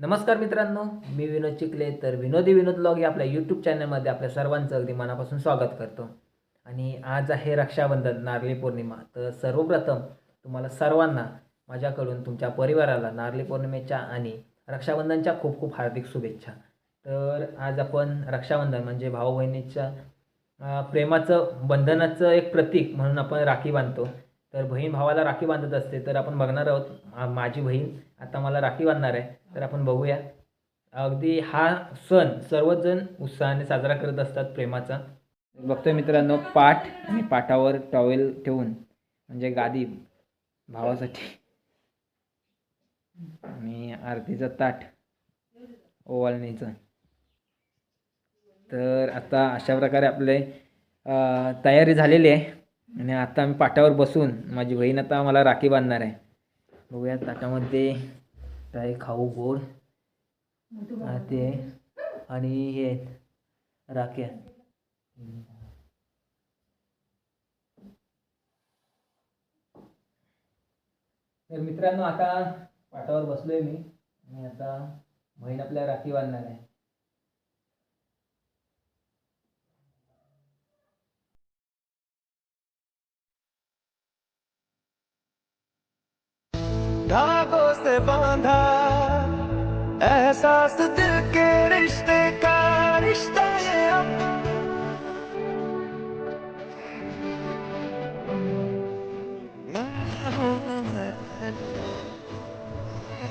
नमस्कार मित्रांनो मी विनोद चिखले. तर विनोदी विनोद लॉग या आपल्या यूट्यूब चॅनलमध्ये आपल्या सर्वांचं अगदी मनापासून स्वागत करतो. आणि आज आहे रक्षाबंधन नारळी पौर्णिमा. तर सर्वप्रथम तुम्हाला सर्वांना माझ्याकडून तुमच्या परिवाराला नारळी पौर्णिमेच्या आणि रक्षाबंधनच्या खूप खूप हार्दिक शुभेच्छा. तर आज आपण रक्षाबंधन म्हणजे भाऊ बहिणीच्या प्रेमाचं बंधनाचं एक प्रतीक म्हणून आपण राखी बांधतो. तर बहीण भावाला राखी बांधत असते तर आपण बघणार आहोत माझी बहीण आता मला राखी बांधणार आहे तर आपण बघूया. अगदी हा सण सर्वच जण उत्साहाने साजरा करत असतात प्रेमाचा. बघतोय मित्रांनो पाठ आणि पाठावर टॉवेल ठेवून म्हणजे गादी भावासाठी. आणि आरतीचं ताट ओवाळणीचं. तर आता अशा प्रकारे आपले तयारी झालेली आहे. आणि आता मी पाटावर बसून माझी बहीण आता मला राखी बांधणार आहे. बघूया ताटामध्ये काय खाऊ गोड. ते. आणि हे आहेत, राख्या. तर मित्रांनो आता पाटावर बसलोय मी. आणि आता बहीण आपल्या राखी बांधणार आहे. धागों से बांधा एहसास दिल के रिश्ते का रिश्ता ये अब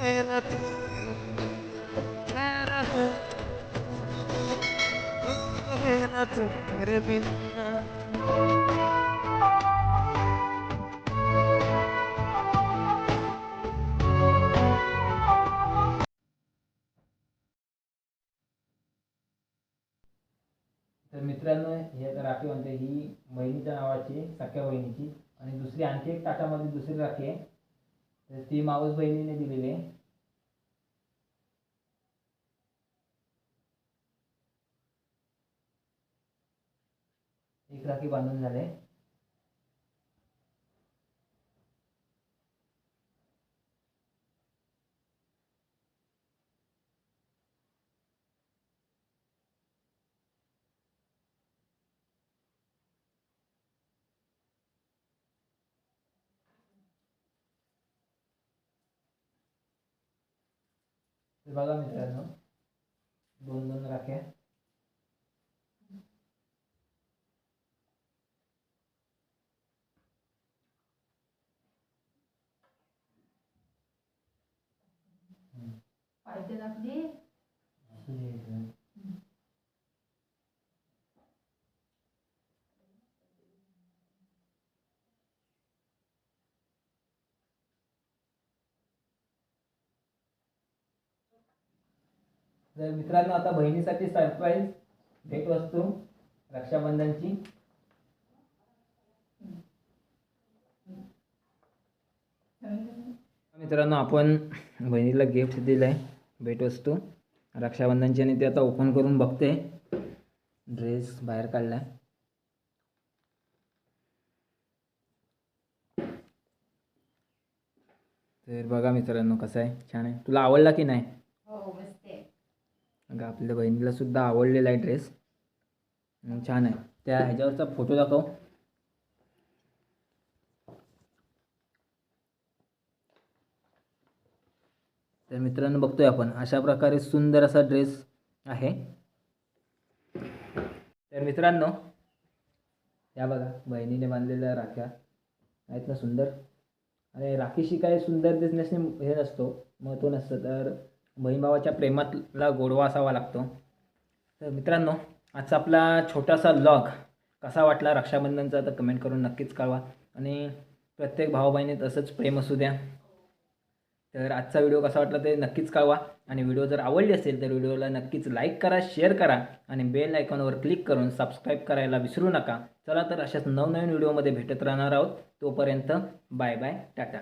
मेरा मेरा है, मेरा तू तेरे बिना तर मित्रांनो हे आता राखी म्हणते ही बहिणीच्या नावाची सख्या बहिणीची. आणि दुसरी आणखी एक ताटामध्ये दुसरी राखी आहे. तर ती मावस बहिणीने दिलेली आहे. एक राखी बांधून झाले बघा मित्रांनो. दोन दोन राख्या. पाहिजे आपली? तर मित्रांनो आता बहिणीसाठी सरप्राईज भेटवस्तू रक्षाबंधनची. मित्रांनो आपण बहिणीला गिफ्ट दिलं आहे भेटवस्तू रक्षाबंधनची. आणि ते आता ओपन करून बघते. ड्रेस बाहेर काढला तर बघा मित्रांनो कसं आहे? छान आहे. तुला आवडला की नाही? मग आपल्या बहिणीला सुद्धा आवडलेला आहे ड्रेस मग छान आहे. त्या ह्याच्यावरचा फोटो दाखव. तर मित्रांनो बघतोय आपण. अशा प्रकारे सुंदर असा ड्रेस आहे. तर मित्रांनो या बघा बहिणीने बांधलेल्या राख्या. आहेत ना सुंदर. आणि राखीशी काय सुंदर दिसण्यास हे नसतो. महत्त्व नसतं. तर बहीणभावाच्या प्रेमातला गोडवा असावा लागतो. तर मित्रांनो आजचा आपला छोटासा लॉग कसा वाटला रक्षाबंधनचा तर कमेंट करून नक्कीच कळवा. आणि प्रत्येक भाऊ बहिणीत असंच प्रेम असू द्या. तर आजचा व्हिडिओ कसा वाटला ते नक्कीच कळवा. आणि व्हिडिओ जर आवडली असेल तर व्हिडिओला नक्कीच लाईक करा शेअर करा. आणि बेल आयकॉनवर क्लिक करून सबस्क्राईब करायला विसरू नका. चला तर अशाच नवनवीन व्हिडिओमध्ये भेटत राहणार आहोत. तोपर्यंत बाय बाय टाटा.